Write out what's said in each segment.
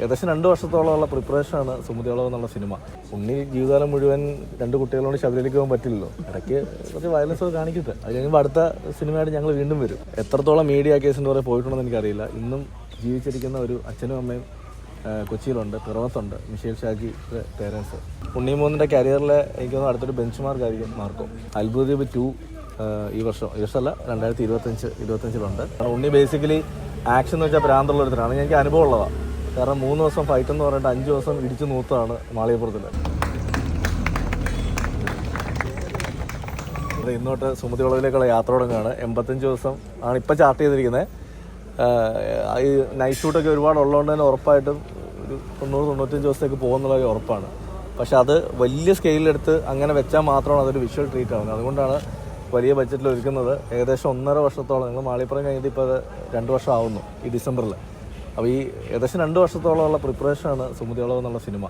ഏകദേശം രണ്ട് വർഷത്തോളമുള്ള പ്രിപ്പറേഷനാണ് സുമതിയോളം എന്നുള്ള സിനിമ. ഉണ്ണി ജീവിതകാലം മുഴുവൻ രണ്ട് കുട്ടികളോട് ശബരിയിലേക്ക് പോകാൻ പറ്റില്ലല്ലോ. ഇടയ്ക്ക് കുറച്ച് വയലൻസ് ഒക്കെ കാണിക്കട്ടെ. അത് കഴിയുമ്പോൾ അടുത്ത സിനിമയായിട്ട് ഞങ്ങൾ വീണ്ടും വരും. എത്രത്തോളം മീഡിയ കേസിന്റെ വരെ പോയിട്ടുണ്ടെന്ന് എനിക്കറിയില്ല. ഇന്നും ജീവിച്ചിരിക്കുന്ന ഒരു അച്ഛനും അമ്മയും കൊച്ചിയിലുണ്ട്. പിറവത്തുണ്ട്. മിഷേൽ ഷാജി പേരൻസ് ഉണ്ണിമൂന്നിന്റെ കരിയറിലെ എനിക്ക് അടുത്തൊരു ബെഞ്ച് മാർക്ക് ആയിരിക്കും മാർക്കോ. അത്ഭുതദ്വീപ് ടു ഈ വർഷം ഈ വർഷമല്ല രണ്ടായിരത്തി ഇരുപത്തഞ്ച് ഇരുപത്തഞ്ചിലുണ്ട്. ഉണ്ണി ബേസിക്കലി ആക്ഷൻ എന്ന് വെച്ചാൽ പ്രാന്തുള്ള ഒരുത്തരാണ് എനിക്ക് അനുഭവം ഉള്ളതാണ് കാരണം മൂന്ന് ദിവസം ഫൈറ്റ് എന്ന് പറഞ്ഞിട്ട് അഞ്ച് ദിവസം ഇടിച്ചു നൂത്താണ് മാളികപ്പുറത്തിൽ ഇന്നോട്ട് സുമതി വളവിലേക്കുള്ള യാത്ര തുടങ്ങുകയാണ് എൺപത്തഞ്ച് ദിവസം ആണ് ഇപ്പം ചാർട്ട് ചെയ്തിരിക്കുന്നത് ഈ നൈറ്റ് ഷൂട്ടൊക്കെ ഒരുപാട് ഉള്ളതുകൊണ്ട് തന്നെ ഉറപ്പായിട്ടും ഒരു തൊണ്ണൂറ് തൊണ്ണൂറ്റഞ്ച് ദിവസത്തേക്ക് പോകുന്നുള്ള ഉറപ്പാണ്. പക്ഷെ അത് വലിയ സ്കെയിലെടുത്ത് അങ്ങനെ വെച്ചാൽ മാത്രമാണ് അതൊരു വിഷ്വൽ ട്രീറ്റ് ആവുന്നത്. അതുകൊണ്ടാണ് വലിയ ബഡ്ജറ്റിൽ ഒരുക്കുന്നത്. ഏകദേശം ഒന്നര വർഷത്തോളം നിങ്ങൾ മാളിപ്പുറം കഴിഞ്ഞിട്ട് ഇപ്പോൾ അത് രണ്ട് വർഷം ആവുന്നു ഈ ഡിസംബറിൽ അപ്പോൾ ഈ ഏകദേശം രണ്ട് വർഷത്തോളമുള്ള പ്രിപ്പറേഷനാണ് സുമതിയോളം എന്നുള്ള സിനിമ.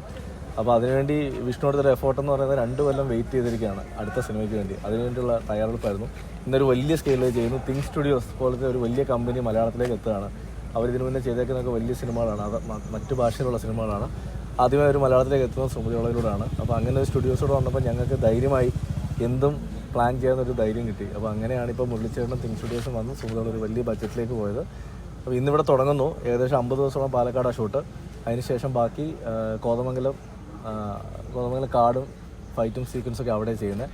അപ്പോൾ അതിനുവേണ്ടി വിഷ്ണു എടുത്തൊരു എഫോർട്ട് എന്ന് പറയുന്നത് രണ്ട് കൊല്ലം വെയിറ്റ് ചെയ്തിരിക്കുകയാണ് അടുത്ത സിനിമയ്ക്ക് വേണ്ടി. അതിനുവേണ്ടിയുള്ള തയ്യാറെടുപ്പായിരുന്നു. ഇന്നൊരു വലിയ സ്കെയിലിൽ ചെയ്യുന്നു. തിങ് സ്റ്റുഡിയോസ് പോലത്തെ ഒരു വലിയ കമ്പനി മലയാളത്തിലേക്ക് എത്തുകയാണ്. അവർ ഇതിനു മുന്നേ ചെയ്തേക്കുന്നൊക്കെ വലിയ സിനിമകളാണ്. അത് മറ്റു ഭാഷയിലുള്ള സിനിമകളാണ്. ആദ്യമായി ഒരു മലയാളത്തിലേക്ക് എത്തുന്നത് സുമതിയോളയിലൂടെയാണ് അപ്പോൾ അങ്ങനെ ഒരു സ്റ്റുഡിയോസോട് വന്നപ്പോൾ ഞങ്ങൾക്ക് ധൈര്യമായി എന്തും പ്ലാൻ ചെയ്യാൻ ഒരു ധൈര്യം കിട്ടി. അപ്പോൾ അങ്ങനെയാണ് ഇപ്പോൾ മുരളിച്ചേട്ടനും തിങ് സ്റ്റുഡിയോസും വന്ന് സുമതിയോള ഒരു വലിയ ബഡ്ജറ്റിലേക്ക് പോയത്. അപ്പോൾ ഇന്നിവിടെ തുടങ്ങുന്നു. ഏകദേശം അമ്പത് ദിവസമാണ് പാലക്കാട് ഷൂട്ട്. അതിനുശേഷം ബാക്കി കോതമംഗലം കോതമംഗലം കാടും ഫൈറ്റും സീക്വൻസും ഒക്കെ അവിടെ ചെയ്യുന്നത്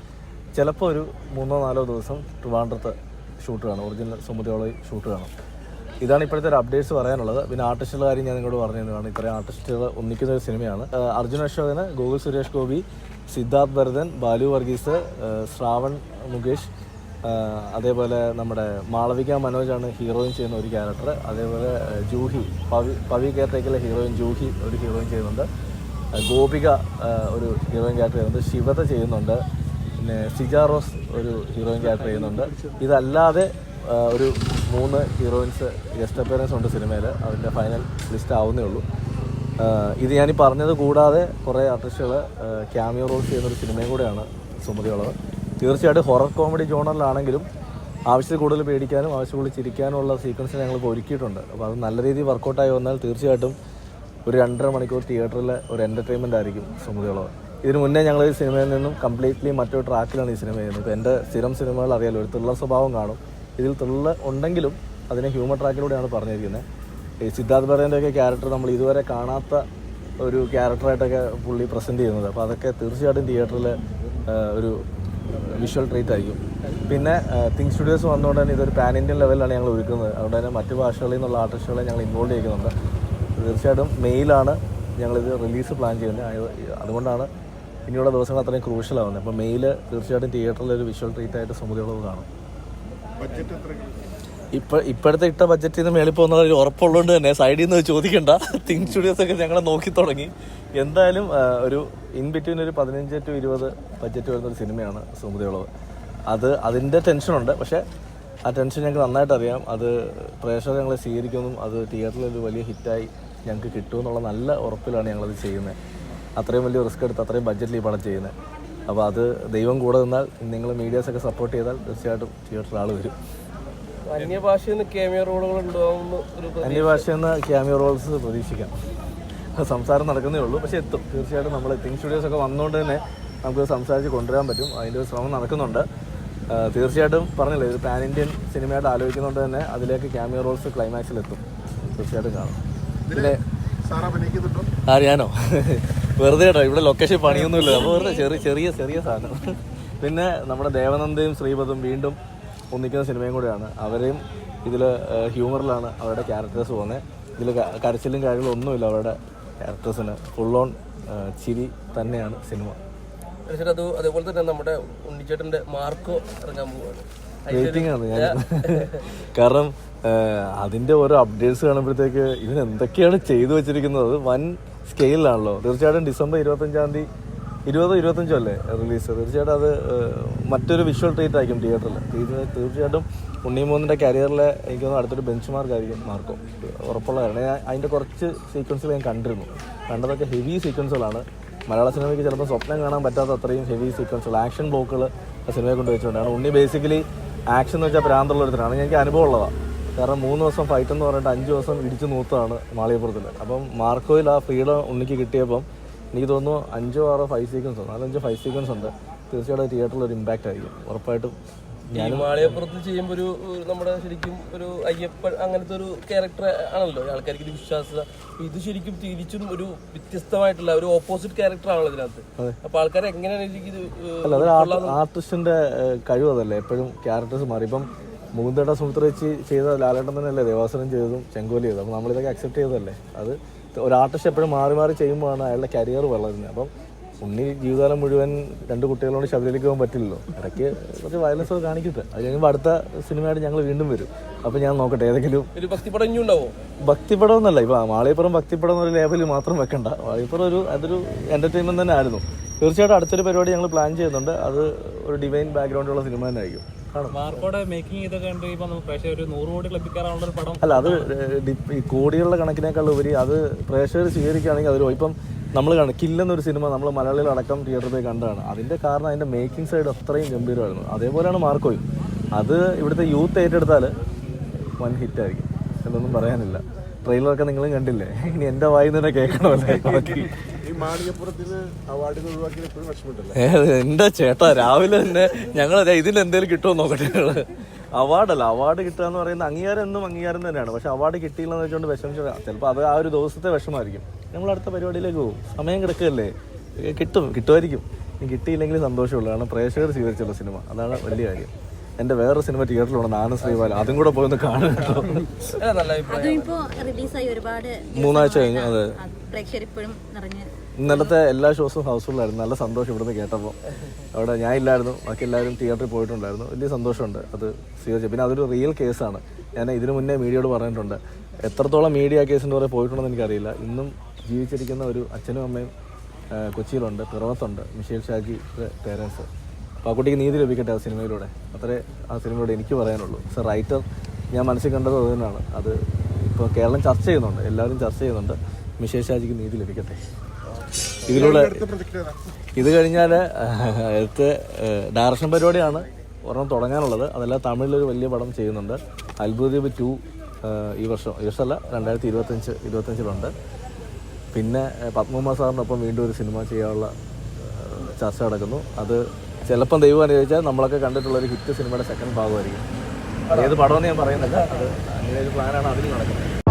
ചിലപ്പോൾ ഒരു മൂന്നോ നാലോ ദിവസം ട്രിവാൻഡ്രത്ത് ഷൂട്ട് കാണും. ഒറിജിനൽ സുമതിയോളി ഷൂട്ട് കാണും. ഇതാണ് ഇപ്പോഴത്തെ ഒരു അപ്ഡേറ്റ്സ് പറയാനുള്ളത്. പിന്നെ ആർട്ടിസ്റ്റുകളുടെ കാര്യം ഞാൻ നിങ്ങളോട് പറഞ്ഞതാണ് ഇത്രയും ആർട്ടിസ്റ്റുകൾ ഒന്നിക്കുന്ന ഒരു സിനിമയാണ്. ആ, അർജുൻ അശോകന് ഗോകുൽ സുരേഷ് ഗോപി സിദ്ധാർത്ഥ് ഭരതൻ ബാലു വർഗീസ് ശ്രാവൺ മുകേഷ് ആ, അതേപോലെ നമ്മുടെ മാളവിക മനോജാണ് ഹീറോയിൻ ചെയ്യുന്ന ഒരു ക്യാരക്ടർ അതേപോലെ ജൂഹി പവി പവി കെയർടേക്കിലെ ഹീറോയിൻ ജൂഹി ഒരു ഹീറോയിൻ ചെയ്യുന്നുണ്ട്. ഗോപിക ഒരു ഹീറോയിൻ ക്യാരക്ടർ ചെയ്യുന്നുണ്ട്. ശിവത ചെയ്യുന്നുണ്ട്. പിന്നെ സിജാറോസ് ഒരു ഹീറോയിൻ ക്യാരക്ടർ ചെയ്യുന്നുണ്ട്. ഇതല്ലാതെ ഒരു മൂന്ന് ഹീറോയിൻസ് ഗസ്റ്റ് അപ്പിയറൻസ് ഉണ്ട് സിനിമയിൽ അതിന്റെ ഫൈനൽ ലിസ്റ്റ് ആവുന്നേ ഉള്ളൂ. ഇത് ഞാൻ പറഞ്ഞത് കൂടാതെ കുറേ ആർട്ടിസ്റ്റുകൾ ക്യാമിയോ റോൾസ് ചെയ്യുന്ന ഒരു സിനിമയും കൂടെയാണ് സുമതിയുള്ളത് തീർച്ചയായിട്ടും ഹൊറർ കോമഡി ജോണറിലാണെങ്കിലും ആവശ്യത്തിൽ കൂടുതൽ പേടിക്കാനും ആവശ്യത്തിൽ കൂടുതൽ ചിരിക്കാനുമുള്ള സീക്വൻസ് ഞങ്ങൾ ഇപ്പോൾ ഒരുക്കിയിട്ടുണ്ട്. അപ്പോൾ അത് നല്ല രീതിയിൽ വർക്കൗട്ടായി വന്നാൽ തീർച്ചയായിട്ടും ഒരു രണ്ടര മണിക്കൂർ തിയേറ്ററിലെ ഒരു എന്റർടൈൻമെന്റ് ആയിരിക്കും സുമതികളോ ഇതിനു മുന്നേ ഞങ്ങൾ ഈ സിനിമയിൽ നിന്നും കംപ്ലീറ്റ്ലി മറ്റൊരു ട്രാക്കിലാണ് ഈ സിനിമ ചെയ്യുന്നത്. ഇപ്പോൾ എന്റെ സ്ഥിരം സിനിമകൾ അറിയാലോ ഒരു തുള്ള സ്വഭാവം കാണും. ഇതിൽ ത്രില്ലർ ഉണ്ടെങ്കിലും അതിനെ ഹ്യൂമർ ട്രാക്കിലൂടെയാണ് പറഞ്ഞിരിക്കുന്നത്. ഈ സിദ്ധാർത്ഥ് ഭരതന്റെ ഒക്കെ ക്യാരക്ടർ നമ്മൾ ഇതുവരെ കാണാത്ത ഒരു ക്യാരക്ടറായിട്ടൊക്കെ പുള്ളി പ്രസന്റ് ചെയ്യുന്നത്. അപ്പോൾ അതൊക്കെ തീർച്ചയായിട്ടും തിയേറ്ററിൽ ഒരു വിഷ്വൽ ട്രീറ്റ് ആയിരിക്കും. പിന്നെ തിങ് സ്റ്റുഡിയോസ് വന്നുകൊണ്ട് തന്നെ ഇതൊരു പാൻ ഇന്ത്യൻ ലെവലിലാണ് ഞങ്ങൾ ഒരുക്കുന്നത്. അതുകൊണ്ട് തന്നെ മറ്റു ഭാഷകളിൽ നിന്നുള്ള ആർട്ടിസ്റ്റുകളെ ഞങ്ങൾ ഇൻവോൾവ് ചെയ്യുന്നുണ്ട് തീർച്ചയായിട്ടും മെയിലാണ് ഞങ്ങളിത് റിലീസ് പ്ലാൻ ചെയ്യുന്നത്. അതുകൊണ്ടാണ് ഇനിയുള്ള ദിവസങ്ങൾ അത്രയും ക്രൂഷ്യൽ ആവുന്നത്. അപ്പോൾ മെയിൽ തീർച്ചയായിട്ടും തിയേറ്ററിൽ ഒരു വിഷ്വൽ ട്രീറ്റ് ആയിട്ട് സമുദ്രമുള്ളത് കാണും. ബഡ്ജറ്റ് ഇപ്പൊ ഇപ്പോഴത്തെ ഇട്ട ബഡ്ജറ്റിൽ നിന്ന് മേളിൽ പോകുന്ന ഒരു ഉറപ്പുള്ളതുകൊണ്ട് തന്നെ സൈഡിൽ നിന്ന് ചോദിക്കണ്ട. തിങ് സ്റ്റുഡിയോസ് ഒക്കെ ഞങ്ങളെ നോക്കി തുടങ്ങി. എന്തായാലും ഒരു ഇൻ ബിറ്റ്വീൻ ഒരു പതിനഞ്ച് ടു ഇരുപത് ബഡ്ജറ്റ് വരുന്ന ഒരു സിനിമയാണ് സുമതിയുള്ളത് അത് അതിന്റെ ടെൻഷനുണ്ട് പക്ഷേ ആ ടെൻഷൻ ഞങ്ങൾക്ക് നന്നായിട്ട് അറിയാം. അത് പ്രേക്ഷകർ ഞങ്ങളെ സ്വീകരിക്കുമെന്നും അത് തിയേറ്ററിൽ ഒരു വലിയ ഹിറ്റായി ഞങ്ങൾക്ക് കിട്ടുമെന്നുള്ള നല്ല ഉറപ്പിലാണ് ഞങ്ങളത് ചെയ്യുന്നത്. അത്രയും വലിയ റിസ്ക് എടുത്ത് അത്രയും ബഡ്ജറ്റിൽ ഈ പടം ചെയ്യുന്നത്. അപ്പോൾ അത് ദൈവം കൂടെ നിന്നാൽ നിങ്ങൾ മീഡിയാസൊക്കെ സപ്പോർട്ട് ചെയ്താൽ തീർച്ചയായിട്ടും തിയേറ്ററിൽ ആൾ വരും. അന്യഭാഷയിൽ നിന്ന് ക്യാമിയോ റോളുകൾ ഉണ്ടാവുന്ന ഒരു പ്ര- അന്യഭാഷയിൽ നിന്ന് ക്യാമിയോ റോൾസ് പ്രതീക്ഷിക്കാം. സംസാരം നടക്കുന്നേ ഉള്ളൂ. പക്ഷെ എത്തും. തീർച്ചയായിട്ടും നമ്മൾ തിങ് സ്റ്റുഡിയോസ് ഒക്കെ വന്നുകൊണ്ട് തന്നെ നമുക്ക് സംസാരിച്ച് കൊണ്ടുവരാൻ പറ്റും. അതിന്റെ ഒരു ശ്രമം നടക്കുന്നുണ്ട്. തീർച്ചയായിട്ടും പറഞ്ഞില്ലേ ഒരു പാൻ ഇന്ത്യൻ സിനിമയായിട്ട് ആലോചിക്കുന്നതുകൊണ്ട് തന്നെ അതിലേക്ക് ക്യാമിയോ റോൾസ് ക്ലൈമാക്സിലെത്തും തീർച്ചയായിട്ടും കാണും. പിന്നെ ആ ഞാനോ അറിയാനോ? വെറുതെ കേട്ടോ. ഇവിടെ ലൊക്കേഷൻ പണിയൊന്നുമില്ല അപ്പോൾ വെറുതെ ചെറിയ ചെറിയ ചെറിയ സാധനം. പിന്നെ നമ്മുടെ ദേവനന്ദയും ശ്രീപദും വീണ്ടും ഒന്നിക്കുന്ന സിനിമയും കൂടെയാണ്. അവരെയും ഇതിൽ ഹ്യൂമറിലാണ് അവരുടെ ക്യാരക്ടേഴ്സ് പോകുന്നത് ഇതിൽ കരച്ചിലും കാര്യങ്ങളും ഒന്നുമില്ല അവരുടെ ക്യാരക്ടേഴ്സിന്. ഫുൾ ഓൺ ചിരി തന്നെയാണ് സിനിമ. പക്ഷേ അത് അതേപോലെ തന്നെ നമ്മുടെ ഉണ്ണിച്ചേട്ടന്റെ മാർക്കോ ഇറങ്ങാൻ വെയിറ്റിംഗ് ആണ് ഞാൻ കാരണം അതിന്റെ അതിന്റെ ഓരോ അപ്ഡേറ്റ്സ് കാണുമ്പോഴത്തേക്ക് ഇവൻ എന്തൊക്കെയാണ് ചെയ്തു വെച്ചിരിക്കുന്നത്? വൻ സ്കെയിലാണല്ലോ തീർച്ചയായിട്ടും ഡിസംബർ ഇരുപത്തഞ്ചാം തീയതി ഇരുപതോ ഇരുപത്തഞ്ചോ അല്ലേ റിലീസ്? തീർച്ചയായിട്ടും അത് മറ്റൊരു വിഷ്വൽ ട്രീറ്റ് ആയിരിക്കും തിയേറ്ററിൽ തീർച്ചയായിട്ടും ഉണ്ണിമൂന്നിന്റെ കരിയറിലെ എനിക്ക് തോന്നുന്നു അടുത്തൊരു ബെഞ്ച് മാർക്ക് ആയിരിക്കും മാർക്കോ. ഉറപ്പുള്ള കാരണം ഞാൻ അതിന്റെ കുറച്ച് സീക്വൻസുകൾ ഞാൻ കണ്ടിരുന്നു. കണ്ടതൊക്കെ ഹെവി സീക്വൻസുകളാണ് മലയാള സിനിമയ്ക്ക് ചിലപ്പോൾ സ്വപ്നം കാണാൻ പറ്റാത്ത അത്രയും ഹെവി സീക്വൻസുകൾ ആക്ഷൻ ബ്ലോക്കുകൾ സിനിമയെ കൊണ്ട് വെച്ചുകൊണ്ടാണ്. ഉണ്ണി ബേസിക്കലി ആക്ഷൻ എന്ന് വെച്ചാൽ പ്രാന്തുള്ള ഒരുത്തരാണ് എനിക്ക് അനുഭവം ഉള്ളതാണ് കാരണം മൂന്ന് ദിവസം ഫൈറ്റ് എന്ന് പറഞ്ഞിട്ട് അഞ്ച് ദിവസം ഇടിച്ചു നൂത്താണ് മാളികപ്പുറത്തിൽ അപ്പം മാർക്കോയിൽ ആ ഫ്രീഡം ഉണ്ണിക്ക് കിട്ടിയപ്പം എനിക്ക് തോന്നുന്നു അഞ്ചോ ആറോ ഫൈവ് സീക്വൻസ് ഉണ്ട്. നാലഞ്ചോ ഫൈവ് സീക്വൻസ് ഉണ്ട്. തീർച്ചയായിട്ടും തിയേറ്ററിൽ ഒരു ഇമ്പാക്റ്റ് ആയിരിക്കും. ഉറപ്പായിട്ടും. മാളികപ്പുറത്ത് ചെയ്യുമ്പോൾ ഒരു ഒരു നമ്മുടെ ശരിക്കും ഒരു അയ്യപ്പൻ അങ്ങനത്തെ ഒരു ക്യാരക്ടർ ആണല്ലോ. ആൾക്കാർക്ക് ഇത് വിശ്വാസത. ഇത് ശരിക്കും തിരിച്ചും ഒരു വ്യത്യസ്തമായിട്ടുള്ള ഒരു ഓപ്പോസിറ്റ് ക്യാരക്ടർ ആണല്ലോ ഇതിനകത്ത്. അപ്പൊ ആൾക്കാർ എങ്ങനെയാണ് എനിക്ക് ആർട്ടിസ്റ്റിന്റെ കഴിവ് അതല്ലേ. എപ്പോഴും ക്യാരക്ടേഴ്സ് മാറി. ഇപ്പം മുകുന്ദേട്ട സുമിത്ര വെച്ച് ചെയ്ത ലാലേട്ടൻ തന്നെയല്ലേ ദേവാസുരം ചെയ്തതും ചെങ്കോലി ചെയ്തതും. നമ്മൾ നമ്മളിതൊക്കെ അക്സെപ്റ്റ് ചെയ്തതല്ലേ? അത് ഒരു ആർട്ടിസ്റ്റ് എപ്പോഴും മാറി മാറി ചെയ്യുമ്പോഴാണ് അയാളുടെ കരിയർ വളരുന്നത്. അപ്പം ഉണ്ണി ജീവിതകാലം മുഴുവൻ രണ്ട് കുട്ടികളോട് ശബരിയിലേക്ക് പോകാൻ പറ്റില്ലല്ലോ. ഇടയ്ക്ക് കുറച്ച് വയലൻസ് ഒക്കെ കാണിക്കട്ടെ. അത് കഴിയുമ്പോൾ അടുത്ത സിനിമയായിട്ട് ഞങ്ങൾ വീണ്ടും വരും. അപ്പം ഞാൻ നോക്കട്ടെ ഏതെങ്കിലും ഒരു ഭക്തിപടം ഇനി ഉണ്ടാവോ? എന്നല്ല ഇപ്പം മാളിയപ്പുറം ഭക്തിപടം എന്നൊരു ലേബലിൽ മാത്രം വെക്കണ്ട. മാളിയപ്പുറം ഒരു അതൊരു എന്റർടൈൻമെന്റ് തന്നെ ആയിരുന്നു. തീർച്ചയായിട്ടും അടുത്തൊരു പരിപാടി ഞങ്ങൾ പ്ലാൻ ചെയ്യുന്നുണ്ട്. അത് ഒരു ഡിവൈൻ ബാക്ക്ഗ്രൗണ്ടുള്ള സിനിമ തന്നെ ആയിരിക്കും. മാർക്കോടെ മേക്കിംഗ് ഇതൊക്കെ കണ്ട് ഇപ്പൊ പ്രേക്ഷകർ ഒരു നൂറ് കോടി ക്ലബിൽ കയറാനുള്ള ഒരു പടം. അല്ല അത് ഈ കോടികളുടെ കണക്കിനേക്കാൾ ഉപരി അത് പ്രേക്ഷകർ സ്വീകരിക്കുകയാണെങ്കിൽ അതൊരു ഇപ്പം നമ്മൾ കാണും കില്ലെന്നൊരു സിനിമ നമ്മൾ മലയാളികളടക്കം തിയേറ്ററിൽ പോയി കണ്ടതാണ്. അതിന്റെ കാരണം അതിന്റെ മേക്കിംഗ് സൈഡ് അത്രയും ഗംഭീരമായിരുന്നു. അതേപോലെയാണ് മാർക്കോയും. അത് ഇവിടുത്തെ യൂത്ത് ഏറ്റെടുത്താൽ വൻ ഹിറ്റായിരിക്കും എന്നൊന്നും പറയാനില്ല. ട്രെയിലറൊക്കെ നിങ്ങളും കണ്ടില്ലേ? ഇനി എന്റെ വായിൽ തന്നെ കേൾക്കണമല്ലേ എന്റെ ചേട്ടാ രാവിലെ തന്നെ ഞങ്ങൾ ഇതിൽ എന്തെങ്കിലും കിട്ടുമോ നോക്കട്ടെ ഞങ്ങൾ. അവാർഡല്ല അവാർഡ് കിട്ടുക എന്ന് പറയുന്നത് അംഗീകാരം എന്നും അംഗീകാരം തന്നെയാണ്. പക്ഷെ അവാർഡ് കിട്ടിയില്ലെന്ന് വെച്ചുകൊണ്ട് വിഷമിച്ചു ചിലപ്പോൾ അത് ആ ഒരു ദിവസത്തെ വിഷമായിരിക്കും. നമ്മൾ അടുത്ത പരിപാടിയിലേക്ക് പോകും. സമയം കിടക്കുകയല്ലേ? കിട്ടും കിട്ടുമായിരിക്കും. കിട്ടിയില്ലെങ്കിൽ സന്തോഷമുള്ളൂ. കാരണം പ്രേക്ഷകർ സ്വീകരിച്ചുള്ള സിനിമ. അതാണ് വലിയ കാര്യം. എന്റെ വേറെ സിനിമ തിയേറ്ററിലുണ്ട് നാനും ശ്രീപാലം അതും കൂടെ പോയി ഒന്ന് കാണും മൂന്നാഴ്ച കഴിഞ്ഞു അതെ. ഇപ്പോഴും ഇന്നലത്തെ എല്ലാ ഷോസും ഹൗസ്ഫുള്ളായിരുന്നു. നല്ല സന്തോഷം ഇവിടുന്ന് കേട്ടപ്പോൾ അവിടെ ഞാൻ ഇല്ലായിരുന്നു ബാക്കി എല്ലാവരും തിയേറ്ററിൽ പോയിട്ടുണ്ടായിരുന്നു. വലിയ സന്തോഷമുണ്ട് അത് സ്വീകരിച്ചു. പിന്നെ അതൊരു റിയൽ കേസാണ് ഞാൻ ഇതിനു മുന്നേ മീഡിയയോട് പറഞ്ഞിട്ടുണ്ട്. എത്രത്തോളം മീഡിയ കേസിന്റെ പുറകെ പോയിട്ടുണ്ടെന്ന് എനിക്കറിയില്ല. ഇന്നും ജീവിച്ചിരിക്കുന്ന ഒരു അച്ഛനും അമ്മയും കൊച്ചിയിലുണ്ട്. പിറവത്തുണ്ട്. മിഷേൽ ഷാജി പേരൻസ് അപ്പോൾ ആ കുട്ടിക്ക് നീതി ലഭിക്കട്ടെ ആ സിനിമയിലൂടെ? അത്രേ ആ സിനിമയിലൂടെ എനിക്ക് പറയാനുള്ളൂ. സർ റൈറ്റർ ഞാൻ മനസ്സിൽ കണ്ടത് അത് തന്നെയാണ്. അത് ഇപ്പോൾ കേരളം ചർച്ച ചെയ്യുന്നുണ്ട്. എല്ലാവരും ചർച്ച ചെയ്യുന്നുണ്ട്. മിഷേൽ നീതി ലഭിക്കട്ടെ. ഇതിലൂടെ ഇത് കഴിഞ്ഞാൽ അടുത്ത ഡയറക്ഷൻ പരിപാടിയാണ് ഒരെണ്ണം തുടങ്ങാനുള്ളത്. അതല്ല തമിഴിലൊരു വലിയ പടം ചെയ്യുന്നുണ്ട്. അത്ഭുതദ്വീപ് ടു ഈ വർഷം ഈ വർഷമല്ല രണ്ടായിരത്തി ഇരുപത്തഞ്ച് ഇരുപത്തഞ്ചിലുണ്ട് പിന്നെ പത്മകുമാർ സാറിനൊപ്പം വീണ്ടും ഒരു സിനിമ ചെയ്യാനുള്ള ചർച്ച നടക്കുന്നു. അത് ചിലപ്പം ദൈവം അനുഭവിച്ചാൽ നമ്മളൊക്കെ കണ്ടിട്ടുള്ള ഒരു ഹിറ്റ് സിനിമയുടെ സെക്കൻഡ് ഭാഗമായിരിക്കും. ഏത് പടമെന്ന് ഞാൻ പറയുന്നില്ല. അത് അങ്ങനെ ഒരു പ്ലാനാണ് അതിൽ നടക്കുന്നത്.